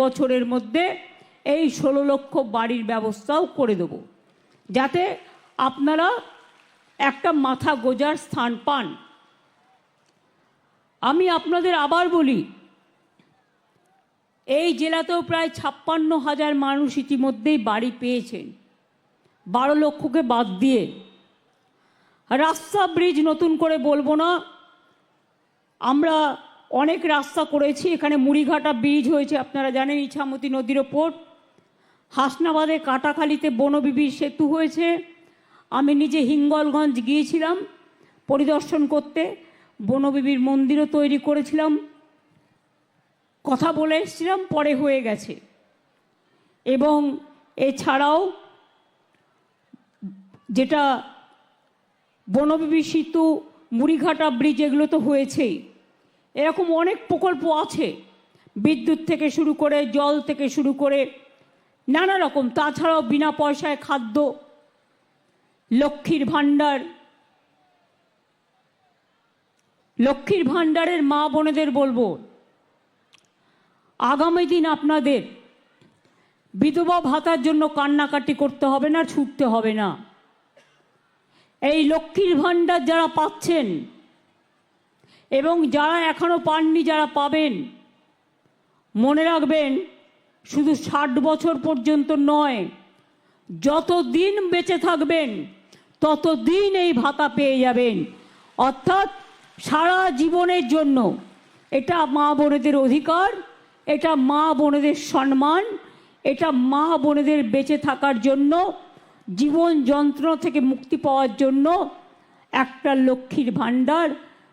বছরের মধ্যে এই ষোলো লক্ষ বাড়ির ব্যবস্থাও করে দেব। যাতে আপনারা একটা মাথা গোজার স্থান পান। আমি আপনাদের আবার বলি, এই জেলাতেও প্রায় ছাপ্পান্ন হাজার মানুষ ইতিমধ্যেই বাড়ি পেয়েছেন। বারো লক্ষকে বাদ দিয়ে। রাস্তা ব্রিজ নতুন করে বলব না, আমরা অনেক রাস্তা করেছি, এখানে মুড়িঘাটা ব্রিজ হয়েছে, আপনারা জানেন ইছামতি নদীর ওপর। হাসনাবাদে কাটাখালিতে বনবিবির সেতু হয়েছে। আমি নিজে হিঙ্গলগঞ্জ গিয়েছিলাম পরিদর্শন করতে, বনবিবির মন্দিরও তৈরি করেছিলাম। কথা বলে এসেছিলাম, পরে হয়ে গেছে। এবং এছাড়াও যেটা বনবিবি সেতু, মুড়িঘাটা ব্রিজ, এগুলো তো হয়েছেই। এরকম অনেক প্রকল্প আছে। বিদ্যুৎ থেকে শুরু করে, জল থেকে শুরু করে, নানা রকম। তাছাড়াও বিনা পয়সায় খাদ্য, লক্ষ্মীর ভাণ্ডার, লক্ষ্মীর ভাণ্ডারের মা বোনেদের বলব, আগামী দিন আপনাদের বিধবা ভাতার জন্য কান্নাকাটি করতে হবে না, ছুটতে হবে না। এই লক্ষ্মীর ভাণ্ডার যারা পাচ্ছেন এবং যারা এখনও পাননি, যারা পাবেন, মনে রাখবেন, শুধু ষাট বছর পর্যন্ত নয় যত দিন বেঁচে থাকবেন তত দিন এই ভাতা পেয়ে যাবেন। অর্থাৎ সারা জীবনের জন্য এটা মা বোনেদের অধিকার, এটা মা বোনেদের সম্মান, এটা মা বোনেদের বেঁচে থাকার জন্য, জীবন যন্ত্রণা থেকে মুক্তি পাওয়ার জন্য একটা লক্ষ্মীর ভাণ্ডার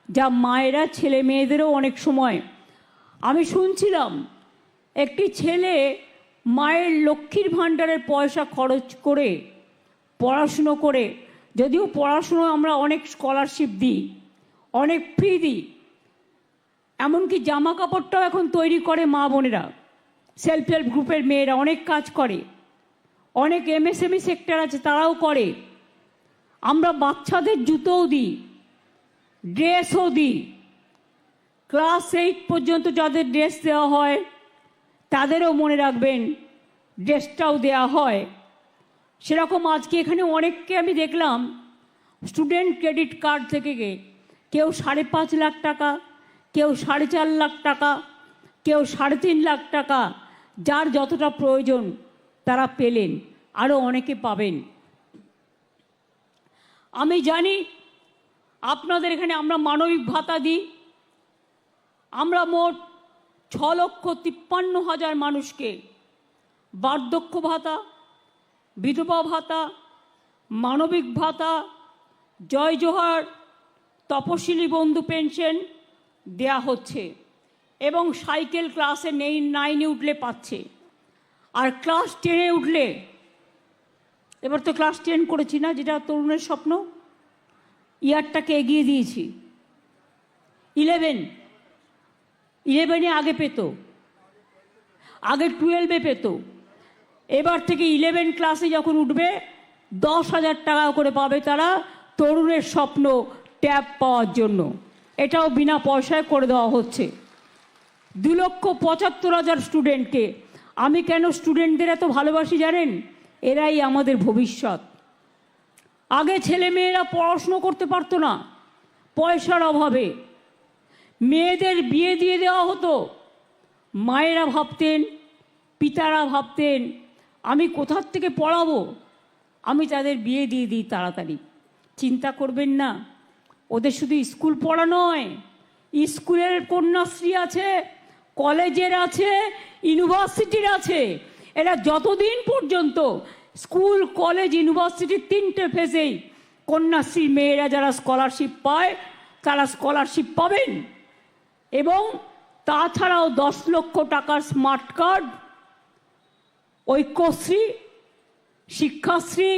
যা মায়েরা ছেলে মেয়েদেরও অনেক সময়। আমি শুনছিলাম, একটি ছেলে মায়ের লক্ষ্মীর ভাণ্ডারের পয়সা খরচ করে পড়াশুনো করে, যদিও পড়াশুনো আমরা অনেক স্কলারশিপ দিই, অনেক ফ্রি দিই, এমনকি জামা কাপড়টাও এখন তৈরি করে মা বোনেরা সেলফ হেল্প গ্রুপের মেয়েরা, অনেক কাজ করে, অনেক এমএসএমই সেক্টর আছে তারাও করে। আমরা বাচ্চাদের জুতোও দিই ড্রেসও দিই। ক্লাস এইট পর্যন্ত যাদের ড্রেস দেওয়া হয়, তাদেরও মনে রাখবেন ড্রেসটাও দেওয়া হয়। সেরকম আজকে এখানে অনেককে আমি দেখলাম স্টুডেন্ট ক্রেডিট কার্ড থেকে কেউ সাড়ে পাঁচ লাখ টাকা, কেউ সাড়ে চার লাখ টাকা, কেউ সাড়ে তিন লাখ টাকা, যার যতটা প্রয়োজন তারা পেলেন আরও অনেকে পাবেন। আমি জানি আপনাদের এখানে আমরা মানবিক ভাতা দিই। আমরা মোট ছ লক্ষ তিপ্পান্ন হাজার মানুষকে বার্ধক্য ভাতা, বিধবা ভাতা, মানবিক ভাতা, জয় জোহার, তপশিলি বন্ধু পেনশন দেয়া হচ্ছে এবং সাইকেল ক্লাসে নেই, নাইনে উঠলে পাচ্ছে। আর ক্লাস টেনে উঠলে, এবার তো ক্লাস টেন করেছি না, যেটা তরুণের স্বপ্ন ইয়ারটাকে এগিয়ে দিয়েছি। ইলেভেন। ইলেভেনে আগে পেত। আগে টুয়েলভে পেত। এবার থেকে ইলেভেন ক্লাসে যখন উঠবে, দশ হাজার টাকা করে পাবে তারা তরুণের স্বপ্ন ট্যাব পাওয়ার জন্য। এটাও বিনা পয়সায় করে দেওয়া হচ্ছে। দু লক্ষ পঁচাত্তর হাজার স্টুডেন্টকে আমি কেন স্টুডেন্টদের এত ভালোবাসি জানেন? এরাই আমাদের ভবিষ্যৎ। আগে ছেলে মেয়েরা পড়াশুনো করতে পারতো না, পয়সার অভাবে। মেয়েদের বিয়ে দিয়ে দেওয়া হতো। মায়েরা ভাবতেন, পিতারা ভাবতেন, আমি কোথার থেকে পড়াবো? আমি তাদের বিয়ে দিয়ে দিই তাড়াতাড়ি। চিন্তা করবেন না, ওদের শুধু স্কুল পড়া নয়, স্কুলের কন্যাশ্রী আছে, কলেজের আছে, ইউনিভার্সিটির আছে। এরা যতদিন পর্যন্ত স্কুল, কলেজ ইউনিভার্সিটির তিনটে ফেজেই কন্যাশ্রী মেয়েরা যারা স্কলারশিপ পায়, তারা স্কলারশিপ পাবেন। এবং তাছাড়াও দশ লক্ষ টাকার স্মার্ট কার্ড ঐক্যশ্রী, শিক্ষাশ্রী,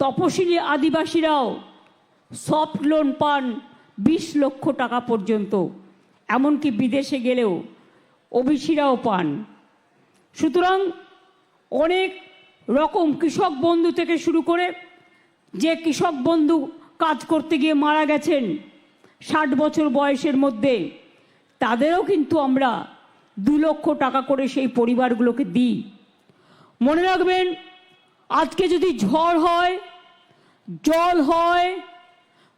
তপশিলি আদিবাসীরাও সফট লোন পান বিশ লক্ষ টাকা পর্যন্ত। এমনকি বিদেশে গেলেও, ওবিসিরাও পান। সুতরাং অনেক রকম কৃষক বন্ধু থেকে শুরু করে যে কৃষক বন্ধু কাজ করতে গিয়ে মারা গেছেন ষাট বছর বয়সের মধ্যে, তাদেরও কিন্তু আমরা দু লক্ষ টাকা করে সেই পরিবারগুলোকে দিই। মনে রাখবেন, আজকে যদি ঝড় হয়, জল হয়,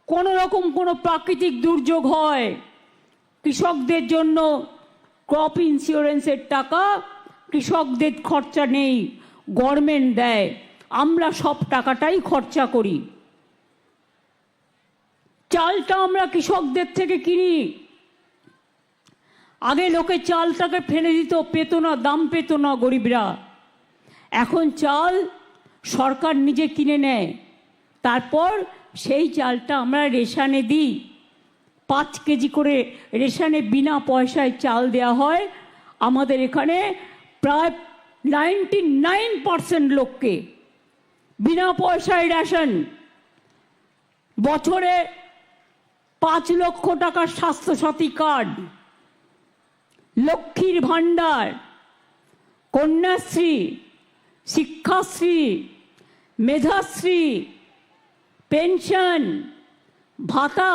কোনো রকম কোনো প্রাকৃতিক দুর্যোগ হয়, কৃষকদের জন্য ক্রপ ইন্স্যুরেন্সের টাকা, কৃষকদের খরচা নেই। গভর্নমেন্ট দেয়, আমরা সব টাকাটাই খরচা করি। চালটা আমরা কৃষকদের থেকে কিনি। আগে লোকে চালটাকে ফেলে দিত, পেত না, দাম পেত না গরিবরা। এখন চাল সরকার নিজে কিনে নেয়। তারপর সেই চালটা আমরা রেশানে দিই। পাঁচ কেজি করে রেশানে বিনা পয়সায় চাল দেওয়া হয়। আমাদের এখানে প্রায় নাইনটি নাইন পার্সেন্ট লোককে বিনা পয়সায় রেশন, বছরে পাঁচ লক্ষ টাকার স্বাস্থ্যসাথী কার্ড, লক্ষ্মীর ভাণ্ডার, কন্যাশ্রী, শিক্ষাশ্রী, মেধাশ্রী, পেনশন, ভাতা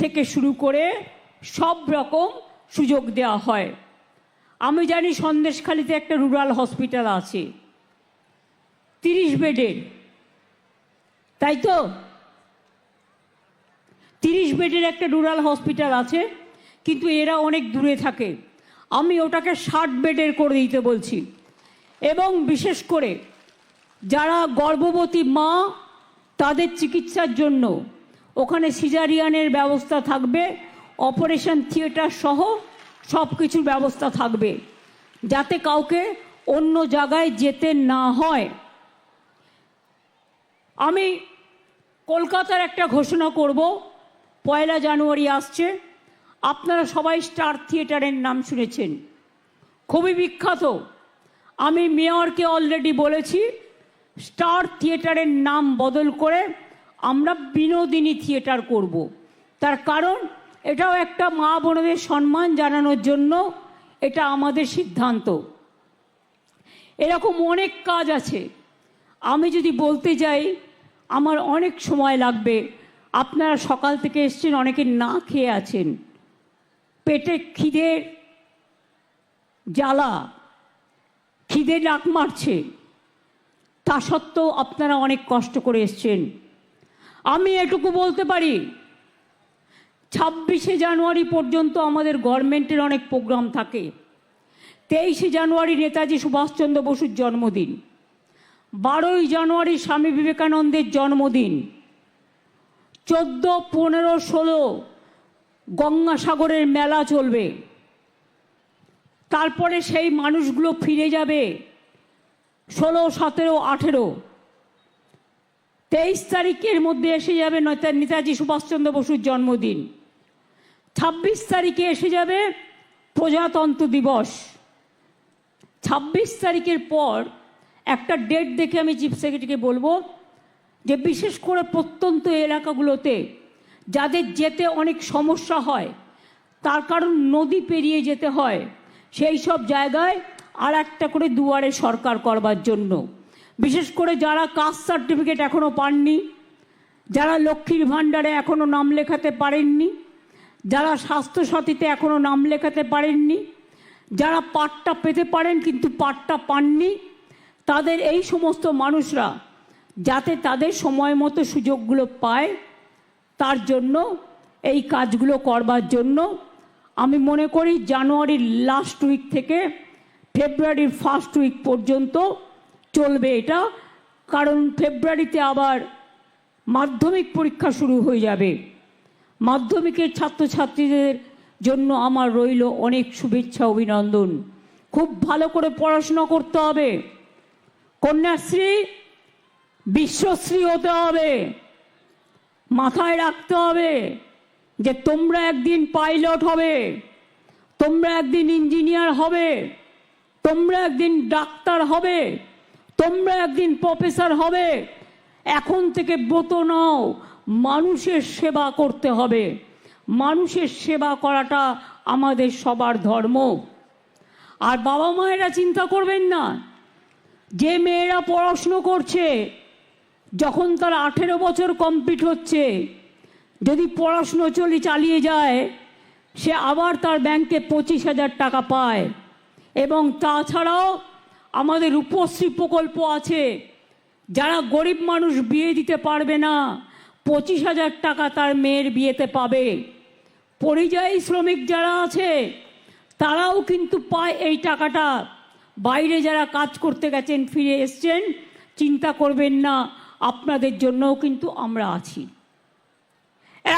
থেকে শুরু করে সব রকম সুযোগ দেওয়া হয়। আমি জানি সন্দেশখালিতে একটা রুরাল হসপিটাল আছে। তিরিশ বেডের। তাই তো? তিরিশ বেডের একটা রুরাল হসপিটাল আছে, কিন্তু এরা অনেক দূরে থাকে। আমি ওটাকে ষাট বেডের করে দিতে বলছি। এবং বিশেষ করে যারা গর্ভবতী মা, তাদের চিকিৎসার জন্য ওখানে সিজারিয়ানের ব্যবস্থা থাকবে, অপারেশন থিয়েটার সহ সব কিছুর ব্যবস্থা থাকবে। যাতে কাউকে অন্য জায়গায় যেতে না হয়। আমি কলকাতার একটা ঘোষণা করব। পয়লা জানুয়ারি আসছে। আপনারা সবাই স্টার থিয়েটারের নাম শুনেছেন। খুবই বিখ্যাত। আমি মেয়রকে অলরেডি বলেছি, স্টার থিয়েটারের নাম বদল করে আমরা বিনোদিনী থিয়েটার করব। তার কারণ এটাও একটা মা বোনদের সম্মান জানানোর জন্য এটা আমাদের সিদ্ধান্ত। এরকম অনেক কাজ আছে। আমি যদি বলতে যাই, আমার অনেক সময় লাগবে। আপনারা সকাল থেকে এসছেন, অনেকে না খেয়ে আছেন। পেটে খিদের জ্বালা, খিদে ডাক মারছে। তা সত্ত্বেও আপনারা অনেক কষ্ট করে এসছেন। আমি এটুকু বলতে পারি ছাব্বিশে জানুয়ারি পর্যন্ত আমাদের গভর্নমেন্টের অনেক প্রোগ্রাম থাকে। তেইশে জানুয়ারি নেতাজি সুভাষচন্দ্র বসুর জন্মদিন। বারোই জানুয়ারি স্বামী বিবেকানন্দের জন্মদিন। চোদ্দ, পনেরো, ষোলো গঙ্গাসাগরের মেলা চলবে। তারপরে সেই মানুষগুলো ফিরে যাবে ষোলো, সতেরো, আঠেরো। তেইশ তারিখের মধ্যে এসে যাবে নেতা নেতাজি সুভাষচন্দ্র বসুর জন্মদিন। ছাব্বিশ তারিখে এসে যাবে প্রজাতন্ত্র দিবস। ছাব্বিশ তারিখের পর একটা ডেট দেখে আমি চিফ সেক্রেটারিকে বলব যে বিশেষ করে প্রত্যন্ত এলাকাগুলোতে যাদের যেতে অনেক সমস্যা হয়, তার কারণ নদী পেরিয়ে যেতে হয়, সেই সব জায়গায় আর একটা করে দুয়ারে সরকার করবার জন্য। বিশেষ করে যারা কাস্ট সার্টিফিকেট এখনও পাননি, যারা লক্ষ্মীর ভাণ্ডারে এখনও নাম লেখাতে পারেননি যারা স্বাস্থ্যসাথীতে এখনও নাম লেখাতে পারেননি, যারা পাটটা পেতে পারেন কিন্তু পাটটা পাননি, তাদের এই সমস্ত মানুষরা যাতে তাদের সময় মতো সুযোগগুলো পায়, তার জন্য এই কাজগুলো করবার জন্য আমি মনে করি জানুয়ারির লাস্ট উইক থেকে ফেব্রুয়ারির ফার্স্ট উইক পর্যন্ত চলবে এটা, কারণ ফেব্রুয়ারিতে আবার মাধ্যমিক পরীক্ষা শুরু হয়ে যাবে। মাধ্যমিকের ছাত্রছাত্রীদের জন্য আমার রইল অনেক শুভেচ্ছা, অভিনন্দন। খুব ভালো করে পড়াশোনা করতে হবে। কন্যাশ্রী, বিশ্বশ্রী হতে হবে। মাথায় রাখতে হবে যে তোমরা একদিন পাইলট হবে, তোমরা একদিন ইঞ্জিনিয়ার হবে, তোমরা একদিন ডাক্তার হবে, তোমরা একদিন প্রফেসর হবে। এখন থেকে ব্রত নাও মানুষের সেবা করতে হবে। মানুষের সেবা করাটা আমাদের সবার ধর্ম। আর বাবা মায়েরা চিন্তা করবেন না। যে মেয়েরা পড়াশুনো করছে, যখন তার আঠেরো বছর কমপ্লিট হচ্ছে, যদি পড়াশুনো চলে চালিয়ে যায়, সে আবার তার ব্যাংকে পঁচিশ হাজার টাকা পায়। এবং তাছাড়াও আমাদের রূপশ্রী প্রকল্প আছে। যারা গরিব মানুষ বিয়ে দিতে পারবে না পঁচিশ হাজার টাকা তার মেয়ের বিয়েতে পাবে। পরিযায়ী শ্রমিক যারা আছে, তারাও কিন্তু পায় এই টাকাটা। বাইরে যারা কাজ করতে গেছেন, ফিরে এসছেন, চিন্তা করবেন না, আপনাদের জন্যও কিন্তু আমরা আছি।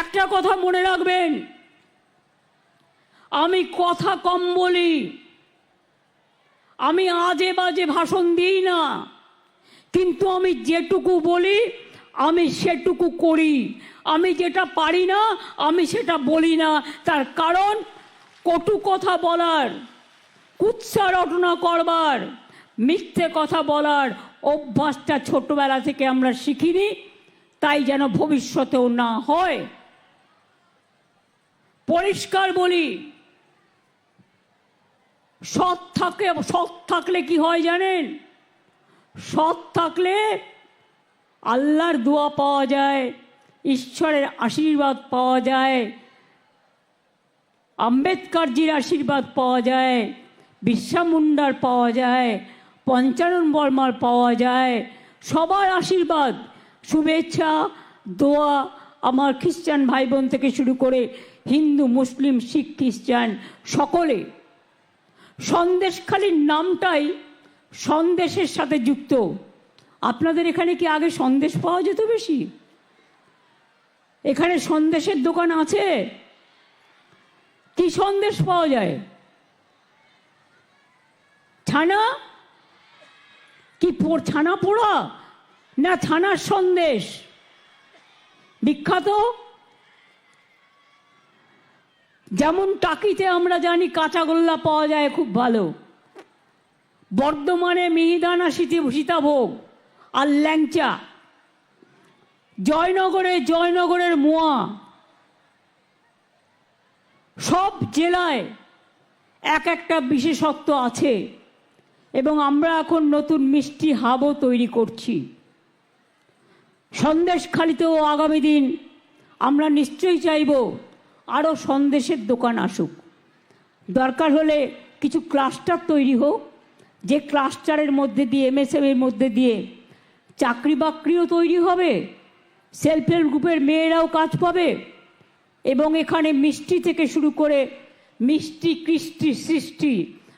একটা কথা মনে রাখবেন, আমি কথা কম বলি। আমি আজে বাজে ভাষণ দিই না, কিন্তু আমি যেটুকু বলি আমি সেটুকু করি। আমি যেটা পারি না, আমি সেটা বলি না। তার কারণ, কটু কথা বলার, কুৎসা রটনা করবার, মিথ্যে কথা বলার অভ্যাসটা ছোটবেলা থেকে আমরা শিখিনি, তাই যেন ভবিষ্যতেও না হয়। পরিষ্কার বলি, সৎ থাকে, সৎ থাকলে কি হয় জানেন? সৎ থাকলে আল্লাহর দোয়া পাওয়া যায়, ঈশ্বরের আশীর্বাদ পাওয়া যায়, আম্বেদকরজির আশীর্বাদ পাওয়া যায়, বিশ্বা মুন্ডার পাওয়া যায়, পঞ্চানন বর্মার পাওয়া যায়, সবার আশীর্বাদ, শুভেচ্ছা, দোয়া আমার খ্রিস্টান ভাই বোন থেকে শুরু করে হিন্দু, মুসলিম, শিখ, খ্রিস্টান সকলে। সন্দেশখালির নামটাই সন্দেশের সাথে যুক্ত। আপনাদের এখানে কি আগে সন্দেশ পাওয়া যেত বেশি? এখানে সন্দেশের দোকান আছে? কি সন্দেশ পাওয়া যায়? ছানা? কি ছানা পোড়া? না, ছানার সন্দেশ। বিখ্যাত? যেমন টাকিতে আমরা জানি কাঁচাগোল্লা পাওয়া যায় খুব ভালো। বর্ধমানে মিহিদানা শীতি সীতাভোগ। আর ল্যাংচা। জয়নগরে জয়নগরের মোয়া। সব জেলায় এক একটা বিশেষত্ব আছে এবং আমরা এখন নতুন মিষ্টি হাবও তৈরি করছি। সন্দেশখালিতেও আগামী দিন আমরা নিশ্চয়ই চাইব আরও সন্দেশের দোকান আসুক। দরকার হলে কিছু ক্লাস্টার তৈরি হোক, যে ক্লাস্টারের মধ্যে দিয়ে এমএসএমের মধ্যে দিয়ে চাকরি বাকরিও তৈরি হবে সেলফ হেল্প গ্রুপের মেয়েরাও কাজ পাবে এবং এখানে মিষ্টি থেকে শুরু করে মিষ্টি, কৃষ্টি, সৃষ্টি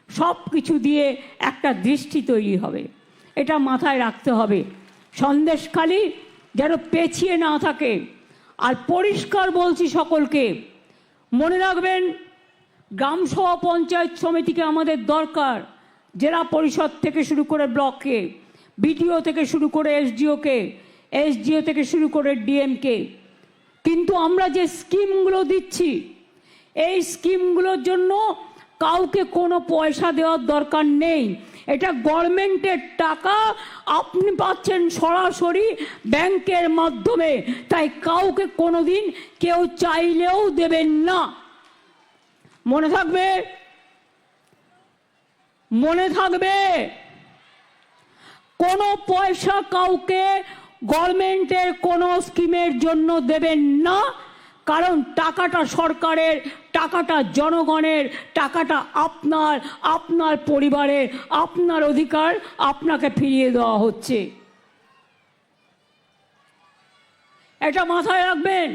সব কিছু দিয়ে একটা দৃষ্টি তৈরি হবে। এটা মাথায় রাখতে হবে। সন্দেশখালি যেন পেছিয়ে না থাকে। আর পরিষ্কার বলছি সকলকে, মনে রাখবেন গ্রাম সভা পঞ্চায়েত সমিতিকে আমাদের দরকার, জেলা পরিষদ থেকে শুরু করে ব্লককে। বিডিও থেকে শুরু করে এসডিওকে, এসডিও থেকে শুরু করে ডিএমকে। কিন্তু আমরা যে স্কিমগুলো দিচ্ছি, এই স্কিমগুলোর জন্য কাউকে কোনো পয়সা দেওয়ার দরকার নেই। এটা গভর্নমেন্টের টাকা, আপনি পাচ্ছেন সরাসরি ব্যাংকের মাধ্যমে। তাই কাউকে কোনোদিন কেউ চাইলেও দেবেন না। মনে থাকবে? মনে থাকবে? কোনো পয়সা কাউকে গভর্নমেন্টের কোনো স্কিমের জন্য দেবেন না, কারণ টাকাটা সরকারের, টাকাটা জনগণের, টাকাটা আপনার আপনার পরিবারের, আপনার অধিকার আপনাকে ফিরিয়ে দেওয়া হচ্ছে। এটা মাথায় রাখবেন।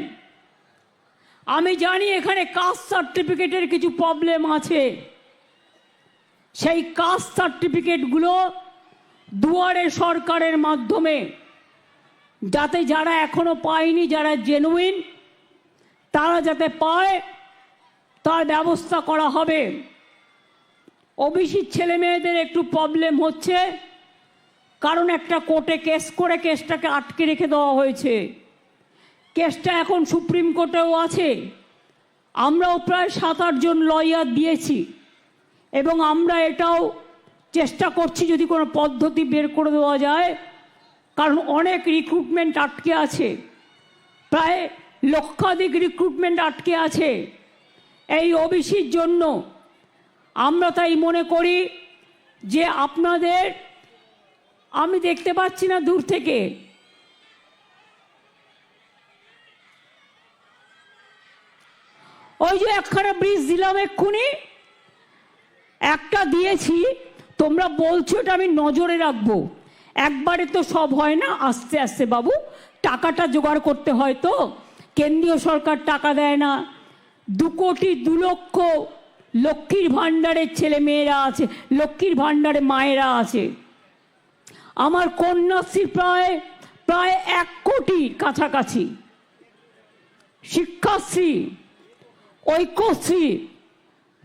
আমি জানি এখানে কাস্ট সার্টিফিকেটের কিছু প্রবলেম আছে। সেই কাস্ট সার্টিফিকেটগুলো দুয়ারে সরকারের মাধ্যমে, যাতে যারা এখনও পায়নি, যারা জেনুইন তারা যাতে পায়, তার ব্যবস্থা করা হবে। ওবিসির ছেলে মেয়েদের একটু প্রবলেম হচ্ছে, কারণ একটা কোর্টে কেস করে কেসটাকে আটকে রেখে দেওয়া হয়েছে। কেসটা এখন সুপ্রিম কোর্টেও আছে। আমরাও প্রায় সাত আটজন লয়ার দিয়েছি। এবং আমরা এটাও চেষ্টা করছি যদি কোনো পদ্ধতি বের করে দেওয়া যায়। কারণ অনেক রিক্রুটমেন্ট আটকে আছে। প্রায় লক্ষাধিক রিক্রুটমেন্ট আটকে আছে। এই ওবিসির জন্য আমরা তাই মনে করি যে আপনাদের, আমি দেখতে পাচ্ছি না দূর থেকে। ওই যে একখানা ব্রিজ দিলাম এক্ষুনি। একটা দিয়েছি। তোমরা বলছো এটা আমি নজরে রাখব। একবারে তো সব হয় না, আস্তে আস্তে বাবু, টাকাটা জোগাড় করতে হয় তো। কেন্দ্রীয় সরকার টাকা দেয় না। দু কোটি দু লক্ষ লক্ষ্মীর ভাণ্ডারের ছেলে মেয়েরা আছে, লক্ষ্মীর ভাণ্ডারে মায়েরা আছে। আমার কন্যাশ্রী প্রায় প্রায় এক কোটি কাছাকাছি। শিক্ষাশ্রী, ঐক্যশ্রী,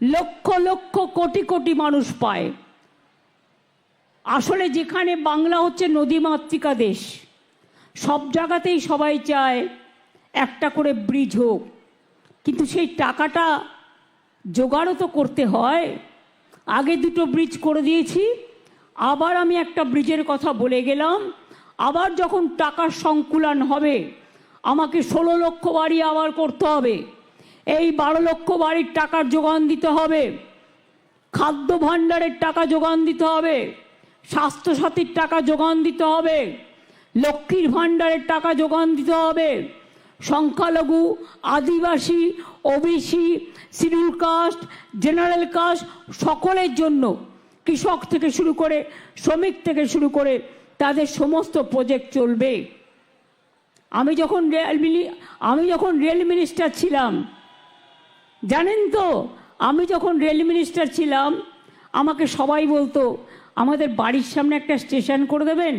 লক্ষ লক্ষ কোটি কোটি মানুষ পায়। আসলে যেখানে বাংলা হচ্ছে নদীমাতৃকা দেশ, সব জায়গাতেই সবাই চায় একটা করে ব্রিজ হোক। কিন্তু সেই টাকাটা জোগাড়ও তো করতে হয়। আগে দুটো ব্রিজ করে দিয়েছি, আবার আমি একটা ব্রিজের কথা বলে গেলাম। আবার যখন টাকার সংকুলন হবে, আমাকে ষোলো লক্ষ বাড়ি আবার করতে হবে। এই বারো লক্ষ বাড়ির টাকার যোগান দিতে হবে। খাদ্য ভাণ্ডারের টাকা যোগান দিতে হবে। স্বাস্থ্যসাথীর টাকা যোগান দিতে হবে, লক্ষ্মীর ভাণ্ডারের টাকা যোগান দিতে হবে, সংখ্যালঘু, আদিবাসী, OBC schedule caste, general caste সকলের জন্য কৃষক থেকে শুরু করে শ্রমিক থেকে শুরু করে তাদের সমস্ত প্রজেক্ট চলবে। আমি যখন রেল মিনি, আমি যখন রেল মিনিস্টার ছিলাম, জানেন তো, আমি যখন রেল মিনিস্টার ছিলাম, আমাকে সবাই বলতো আমাদের বাড়ির সামনে একটা স্টেশন করে দেবেন?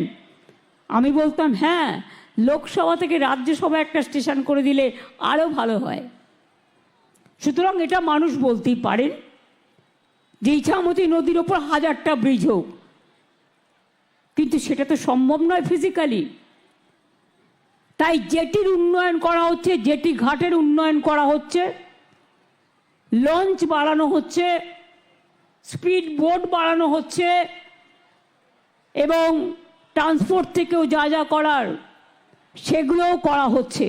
আমি বলতাম হ্যাঁ লোকসভা থেকে রাজ্যসভা একটা স্টেশন করে দিলে আরও ভালো হয়। সুতরাং এটা মানুষ বলতেই পারেন যে ইছামতি নদীর ওপর হাজারটা ব্রিজ হোক। কিন্তু সেটা তো সম্ভব নয় ফিজিক্যালি তাই জেটির উন্নয়ন করা হচ্ছে, জেটি ঘাটের উন্নয়ন করা হচ্ছে, লঞ্চ বাড়ানো হচ্ছে, স্পিড বোট বাড়ানো হচ্ছে এবং ট্রান্সপোর্ট থেকেও যা যা করার, সেগুলোও করা হচ্ছে।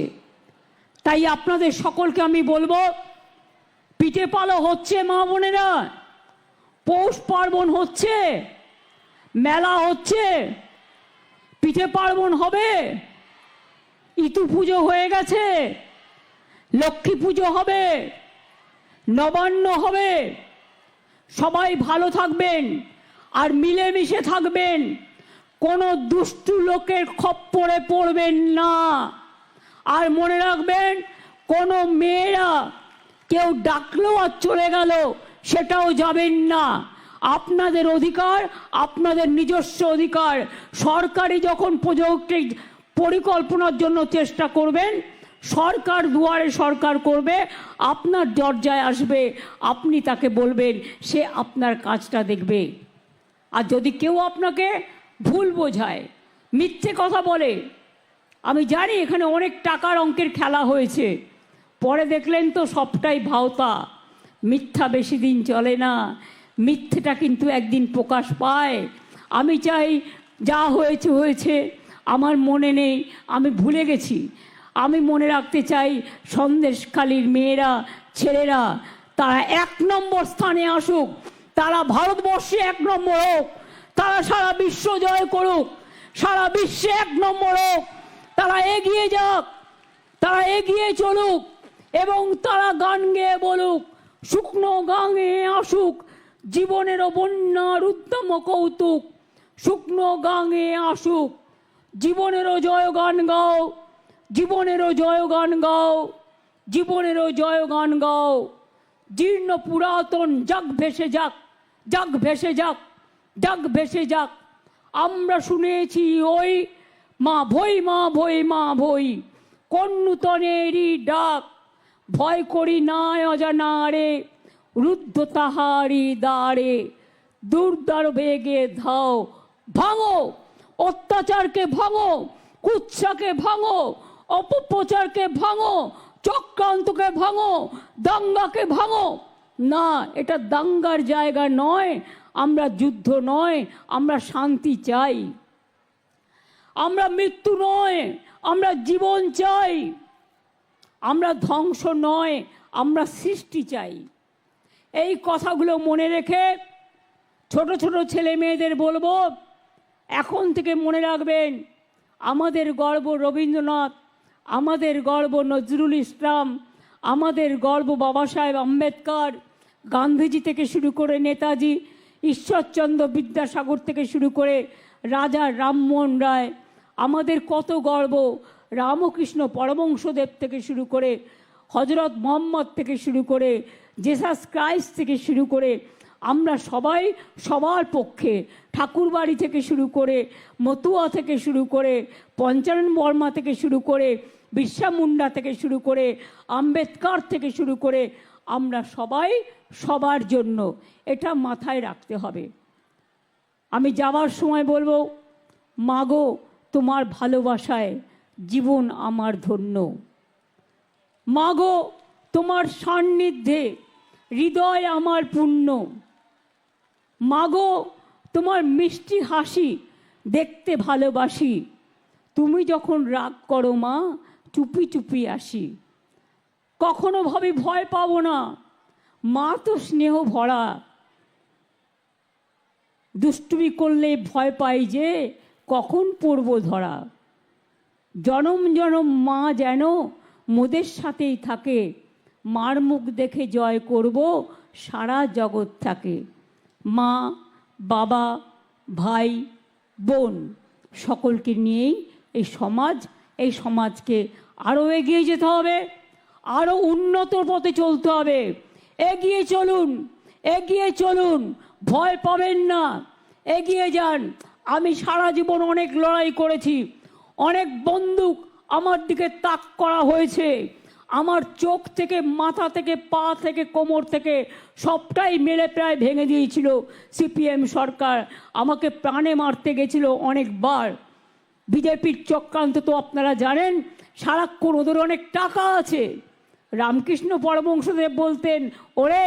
তাই আপনাদের সকলকে আমি বলব, পিঠে পালো হচ্ছে, মা বোনেরা। পৌষ পার্বণ হচ্ছে, মেলা হচ্ছে, পিঠে পার্বণ হবে, ইতু পুজো হয়ে গেছে, লক্ষ্মী পুজো হবে, নবান্ন হবে। সবাই ভালো থাকবেন। আর মিলেমিশে থাকবেন। কোনো দুষ্টু লোকের খপ্পরে পড়বেন না। আর মনে রাখবেন, কোনো মেয়েরা কেউ ডাকলো আর চলে গেল সেটাও যাবেন না। আপনাদের অধিকার, আপনাদের নিজস্ব অধিকার। সরকারি যখন প্রযুক্তি পরিকল্পনার জন্য চেষ্টা করবেন, সরকার দুয়ারে সরকার করবে, আপনার দরজায় আসবে, আপনি তাকে বলবেন, সে আপনার কাজটা দেখবে। আর যদি কেউ আপনাকে ভুল বোঝায়, মিথ্যে কথা বলে, আমি জানি এখানে অনেক টাকার অঙ্কের খেলা হয়েছে, পরে দেখলেন তো সবটাই ভাওতা, মিথ্যা বেশি দিন চলে না, মিথ্যেটা কিন্তু একদিন প্রকাশ পায়, আমি চাই যা হয়েছে হয়েছে, আমার মনে নেই, আমি ভুলে গেছি, আমি মনে রাখতে চাই সন্দেশখালীর মেয়েরা, ছেলেরা, তারা এক নম্বর স্থানে আসুক তারা ভারতবর্ষে এক নম্বর হোক, তারা সারা বিশ্ব জয় করুক, সারা বিশ্বে এক নম্বর হোক, তারা এগিয়ে যাক, তারা এগিয়ে চলুক এবং তারা গান গেয়ে বলুক, শুকনো গাঙে আসুক জীবনেরও বন্যার উত্তম কৌতুক, শুকনো গাঙে আসুক, জীবনেরও জয় গান গাও, জীবনেরও জয় গান গাও, জীবনেরও জয় গান গাও। জীর্ণ পুরাতন যাক ভেসে যাক যাক ভেসে যাক যাক ভেসে যাক। আমরা শুনেছি ওই মা ভই মা ভই মা ভই কোন ডাক। ভয় করি না অজানারে, রুদ্ধ তাহারি দাঁড়ে দুর্দার বেগে ধাও, ভাঙো, অত্যাচারকে ভাঙো, কুৎসাকে ভাঙো, অপপ্রচারকে ভাঙো চক্রান্তকে ভাঙো, দাঙ্গাকে ভাঙো। না, এটা দাঙ্গার জায়গা নয়, আমরা যুদ্ধ নয়, আমরা শান্তি চাই। আমরা মৃত্যু নয়, আমরা জীবন চাই। আমরা ধ্বংস নয়, আমরা সৃষ্টি চাই। এই কথাগুলো মনে রেখে ছোট ছোট ছেলে মেয়েদের বলব, এখন থেকে মনে রাখবেন, আমাদের গর্ব রবীন্দ্রনাথ আমাদের গর্ব নজরুল ইসলাম, আমাদের গর্ব বাবা সাহেব আম্বেদকর, গান্ধীজি থেকে শুরু করে নেতাজি, ঈশ্বরচন্দ্র বিদ্যাসাগর থেকে শুরু করে রাজা রামমোহন রায়, আমাদের কত গর্ব, রামকৃষ্ণ পরমংশদেব থেকে শুরু করে হজরত মোহাম্মদ থেকে শুরু করে জেসাস ক্রাইস্ট থেকে শুরু করে আমরা সবাই সবার পক্ষে ঠাকুরবাড়ি থেকে শুরু করে মতুয়া থেকে শুরু করে পঞ্চানন বর্মা থেকে শুরু করে বিরসা মুন্ডা থেকে শুরু করে আম্বেদকর থেকে শুরু করে আমরা সবাই সবার জন্য এটা মাথায় রাখতে হবে। আমি যাওয়ার সময় বলব মাগো তোমার ভালোবাসায় জীবন আমার ধন্য। মাগো তোমার সান্নিধ্যে হৃদয় আমার পূর্ণ। মাগো, তোমার মিষ্টি হাসি দেখতে ভালোবাসি। তুমি যখন রাগ করো মা, চুপি চুপি আসি। কখনো ভাবি ভয় পাবো না, মা তো স্নেহ ভরা। দুষ্টুমি করলে ভয় পাই যে কখন পড়ব ধরা। জনম জনম মা যেন মোদের সাথেই থাকে, মার মুখ দেখে জয় করব সারা জগৎ থাকে। মা, বাবা, ভাই, বোন সকলকে নিয়েই এই সমাজ, এই সমাজকে আরও এগিয়ে যেতে হবে আরও উন্নত পথে চলতে হবে। এগিয়ে চলুন এগিয়ে চলুন, ভয় পাবেন না। এগিয়ে যান। আমি সারা জীবন অনেক লড়াই করেছি, অনেক বন্দুক আমার দিকে তাক করা হয়েছে। আমার চোখ থেকে, মাথা থেকে, পা থেকে, কোমর থেকে সবটাই মেরে প্রায় ভেঙে দিয়েছিল সিপিএম সরকার। আমাকে প্রাণে মারতে গেছিল অনেকবার। বিজেপির চক্রান্ত তো আপনারা জানেন, সারাক্ষণ ওদের অনেক টাকা আছে। রামকৃষ্ণ পরমংশদেব বলতেন, ওরে,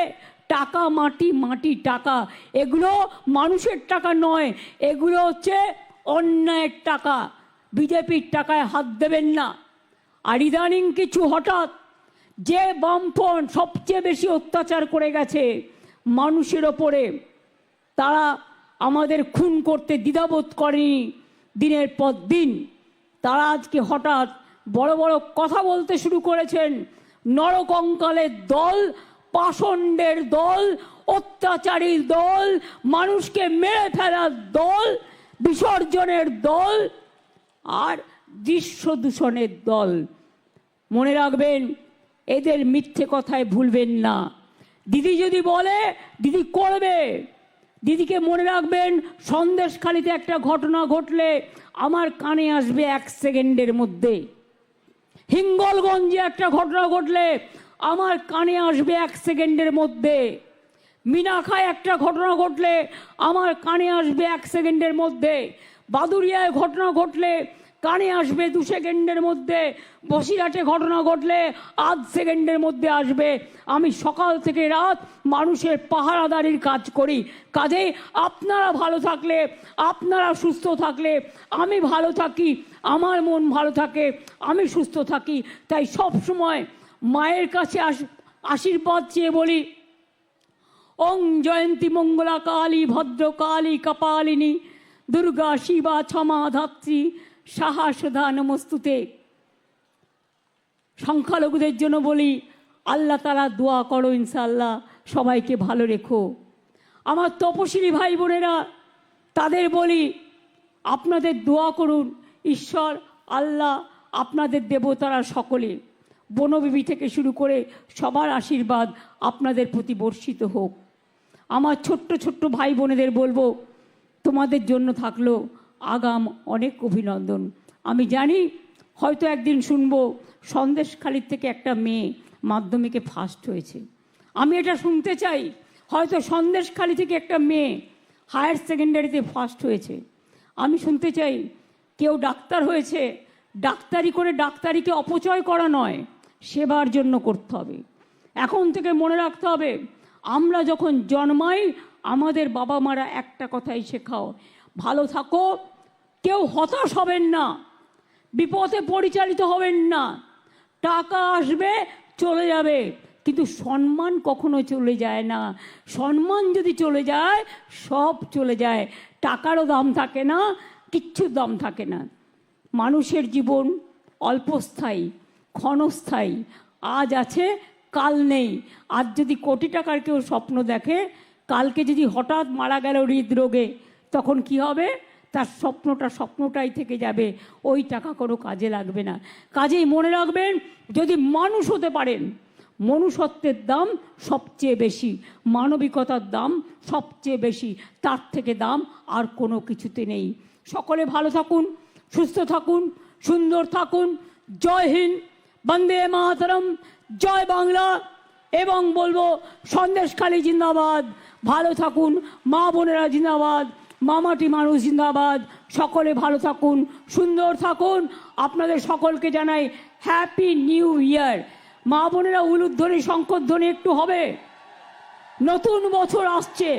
টাকা, মাটি মাটি, টাকা, এগুলো মানুষের টাকা নয়, এগুলো হচ্ছে অন্যায়ের টাকা। বিজেপির টাকায় হাত দেবেন না। আর ইদানিং কিছু হঠাৎ যে বামফ্রন্ট সবচেয়ে বেশি অত্যাচার করে গেছে মানুষের ওপরে, তারা আমাদের খুন করতে দ্বিধাবোধ করেনি দিনের পর দিন। তারা আজকে হঠাৎ বড় বড় কথা বলতে শুরু করেছেন, নরকঙ্কালের দল, পাষণ্ডের দল অত্যাচারীর দল, মানুষকে মেরে ফেলার দল, বিসর্জনের দল, আর দৃশ্য দূষণের দল। মনে রাখবেন, এদের মিথ্যে কথায় ভুলবেন না। দিদি যদি বলে, দিদি করবে। দিদিকে মনে রাখবেন, সন্দেশখালিতে একটা ঘটনা ঘটলে আমার কানে আসবে এক সেকেন্ডের মধ্যে। হিঙ্গলগঞ্জে একটা ঘটনা ঘটলে আমার কানে আসবে এক সেকেন্ডের মধ্যে। মিনাখায় একটা ঘটনা ঘটলে আমার কানে আসবে এক সেকেন্ডের মধ্যে। বাদুরিয়ায় ঘটনা ঘটলে কানে আসবে দু সেকেন্ডের মধ্যে। বসিরহাটে ঘটনা ঘটলে আধ সেকেন্ডের মধ্যে আসবে। আমি সকাল থেকে রাত মানুষের পাহারাদারির কাজ করি। কাজেই আপনারা ভালো থাকলে, আপনারা সুস্থ থাকলে, আমি ভালো থাকি, আমার মন ভালো থাকে, আমি সুস্থ থাকি। তাই সব সময় মায়ের কাছে আস আশীর্বাদ চেয়ে বলি, ওং জয়ন্তী মঙ্গলা কালী ভদ্র কালী কপালিনী, দুর্গা, শিবা ক্ষমা ধাত্রী সাহা সুধা নমস্তুতে সংখ্যালঘুদের জন্য বলি, আল্লাহ তালা দোয়া করো ইনশাল্লাহ সবাইকে ভালো রেখো। আমার তপশিলি ভাই বোনেরা, তাদের বলি, আপনাদের দোয়া করুন, ঈশ্বর, আল্লাহ আপনাদের দেবতারা সকলে বনবিবি থেকে শুরু করে সবার আশীর্বাদ আপনাদের প্রতি বর্ষিত হোক। আমার ছোট্ট ছোট্ট ভাই বোনেদের বলব, তোমাদের জন্য থাকল আগাম অনেক অভিনন্দন। আমি জানি হয়তো একদিন শুনব সন্দেশখালির থেকে একটা মেয়ে মাধ্যমিকে ফার্স্ট হয়েছে। আমি এটা শুনতে চাই, হয়তো সন্দেশখালি থেকে একটা মেয়ে হায়ার সেকেন্ডারিতে ফার্স্ট হয়েছে। আমি শুনতে চাই, কেউ ডাক্তার হয়েছে, ডাক্তারি করে ডাক্তারিকে অপচয় করা নয়, সেবার জন্য করতে হবে। এখন থেকে মনে রাখতে হবে, আমরা যখন জন্মাই, আমাদের বাবা মারা একটা কথাই শেখাও ভালো থাকো। কেউ হতাশ হবেন না। বিপদে পরিচালিত হবেন না। টাকা আসবে, চলে যাবে। কিন্তু সম্মান কখনো চলে যায় না। সম্মান যদি চলে যায়, সব চলে যায়। টাকারও দাম থাকে না, কিচ্ছুর দাম থাকে না। মানুষের জীবন অল্পস্থায়ী, ক্ষণস্থায়ী। আজ আছে, কাল নেই। আজ যদি কোটি টাকার কেউ স্বপ্ন দেখে, কালকে যদি হঠাৎ মারা গেল হৃদরোগে তখন কি হবে? তার স্বপ্নটা স্বপ্নটাই থেকে যাবে। ওই টাকা কোনো কাজে লাগবে না। কাজেই মনে রাখবেন, যদি মানুষ হতে পারেন, মনুষ্যত্বের দাম সবচেয়ে বেশি, মানবিকতার দাম সবচেয়ে বেশি, তার থেকে দাম আর কোনো কিছুতে নেই। সকলে ভালো থাকুন, সুস্থ থাকুন, সুন্দর থাকুন। জয় হিন্দ, বন্দে মাতরম, জয় বাংলা। এবং বলব, সন্দেশখালী জিন্দাবাদ। ভালো থাকুন, মা বোনেরা জিন্দাবাদ। মামাটি মানুষ জিন্দাবাদ। সকলে ভালো থাকুন, সুন্দর থাকুন। আপনাদের সকলকে জানাই হ্যাপি নিউ ইয়ার মা বোনেরা উলুধ্বনি, শঙ্করধ্বনি একটু হবে। নতুন বছর আসছে।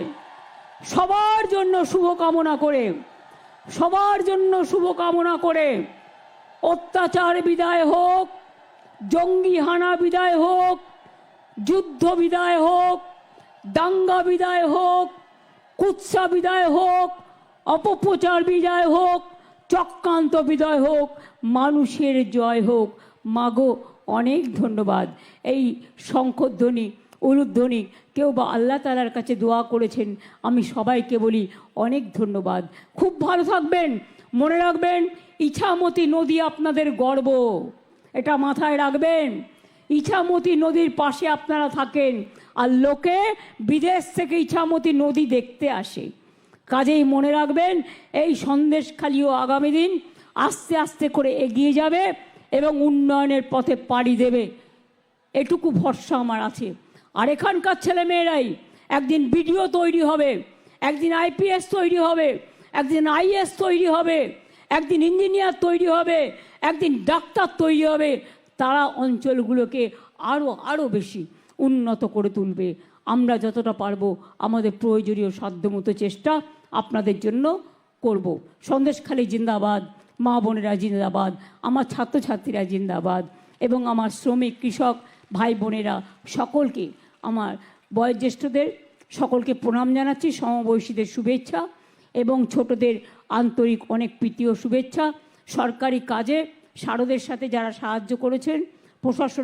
সবার জন্য শুভকামনা করে, সবার জন্য শুভকামনা করে। অত্যাচার বিদায় হোক, জঙ্গি হানা বিদায় হোক, যুদ্ধ বিদায় হোক, দাঙ্গা বিদায় হোক কুৎসা বিদায় হোক অপপ্রচার বিদায় হোক চক্রান্ত বিদায় হোক, মানুষের জয় হোক। মাগো, অনেক ধন্যবাদ। এই শঙ্খধ্বনি উলুধ্বনি, কেউ বা আল্লাহ তালার কাছে দোয়া করেছেন, আমি সবাইকে বলি অনেক ধন্যবাদ। খুব ভালো থাকবেন, মনে রাখবেন, ইছামতি নদী আপনাদের গর্ব। এটা মাথায় রাখবেন, ইছামতি নদীর পাশে আপনারা থাকেন। আর লোকে বিদেশ থেকে ইছামতি নদী দেখতে আসে। কাজেই মনে রাখবেন, এই সন্দেশখালিও আগামী দিন আস্তে আস্তে করে এগিয়ে যাবে এবং উন্নয়নের পথে পাড়ি দেবে। এটুকু ভরসা আমার আছে। আর এখানকার ছেলে মেয়েরাই একদিন বিডিও তৈরি হবে, একদিন আইপিএস তৈরি হবে, একদিন আইএস তৈরি হবে, একদিন ইঞ্জিনিয়ার তৈরি হবে, একদিন ডাক্তার তৈরি হবে, তারা অঞ্চলগুলোকে আরও আরও বেশি উন্নত করে তুলবে। আমরা যতটা পারব আমাদের প্রয়োজনীয় সাধ্যমতো চেষ্টা আপনাদের জন্য করব। সন্দেশখালী জিন্দাবাদ, মা বোনেরা জিন্দাবাদ, আমার ছাত্রছাত্রীরা জিন্দাবাদ, এবং আমার শ্রমিক, কৃষক, ভাই বোনেরা সকলকে, আমার বয়োজ্যেষ্ঠদের সকলকে প্রণাম জানাচ্ছি, সমবয়সীদের শুভেচ্ছা, এবং ছোটদের আন্তরিক অনেক প্রীতি ও শুভেচ্ছা। সরকারি কাজে, সারদের সাথে যারা সাহায্য করেছেন, প্রশাসন